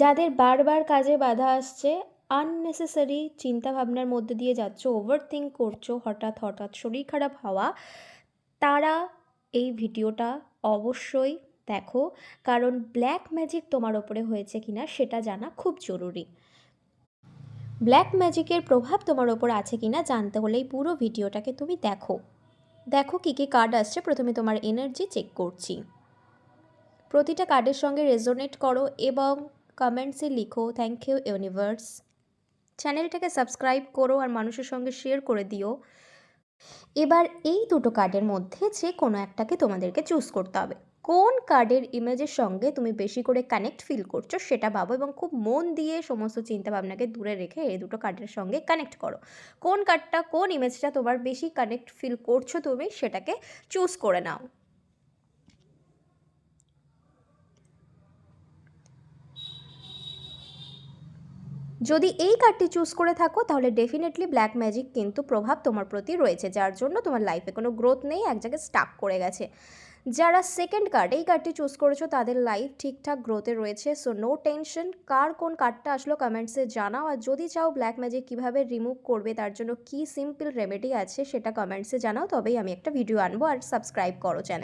যাদের বারবার কাজে বাধা আসছে আননেসেসারি চিন্তাভাবনার মধ্যে দিয়ে যাচ্ছ ওভার থিঙ্ক করছ, হঠাৎ হঠাৎ শরীর খারাপ হওয়া, তারা এই ভিডিওটা অবশ্যই দেখো। কারণ ব্ল্যাক ম্যাজিক তোমার ওপরে হয়েছে কিনা সেটা জানা খুব জরুরি। ব্ল্যাক ম্যাজিকের প্রভাব তোমার ওপর আছে কিনা জানতে হলে এই পুরো ভিডিওটাকে তুমি দেখো। দেখো কী কী কার্ড আসছে, প্রথমে তোমার এনার্জি চেক করছি। প্রতিটা কার্ডের সঙ্গে রেজোনেট করো এবং কমেন্টসে লিখো থ্যাংক ইউ ইউনিভার্স চ্যানেলটাকে সাবস্ক্রাইব করো আর মানুষের সঙ্গে শেয়ার করে দিও। এবার এই দুটো কার্ডের মধ্যে যে কোনো একটাকে তোমাদেরকে চুজ করতে হবে। কোন কার্ডের ইমেজের সঙ্গে তুমি বেশি করে কানেক্ট ফিল করছ সেটা ভাবো এবং খুব মন দিয়ে সমস্ত চিন্তাভাবনাকে দূরে রেখে এই দুটো কার্ডের সঙ্গে কানেক্ট করো। কোন কার্ডটা কোন ইমেজটা তোমার বেশি কানেক্ট ফিল করছ তুমি সেটাকে চুজ করে নাও। যদি এই কার্ডটি চুজ করে থাকো, তাহলে ডেফিনেটলি ব্ল্যাক ম্যাজিক কিন্তু প্রভাব তোমার প্রতি রয়েছে, যার জন্য তোমার লাইফে কোনো গ্রোথ নেই, এক জায়গায় স্টাক করে গেছে। যারা সেকেন্ড কার্ড এই কার্ডটি চুজ করেছ, তাদের লাইফ ঠিকঠাক গ্রোথে রয়েছে সো নো টেনশন কার কোন কার্ডটা আসলো কমেন্টসে জানাও, আর যদি চাও ব্ল্যাক ম্যাজিক কীভাবে রিমুভ করবে, তার জন্য কী সিম্পল রেমেডি আছে, সেটা কমেন্টসে জানাও, তবেই আমি একটা ভিডিও আনব, আর সাবস্ক্রাইব করো চ্যানেল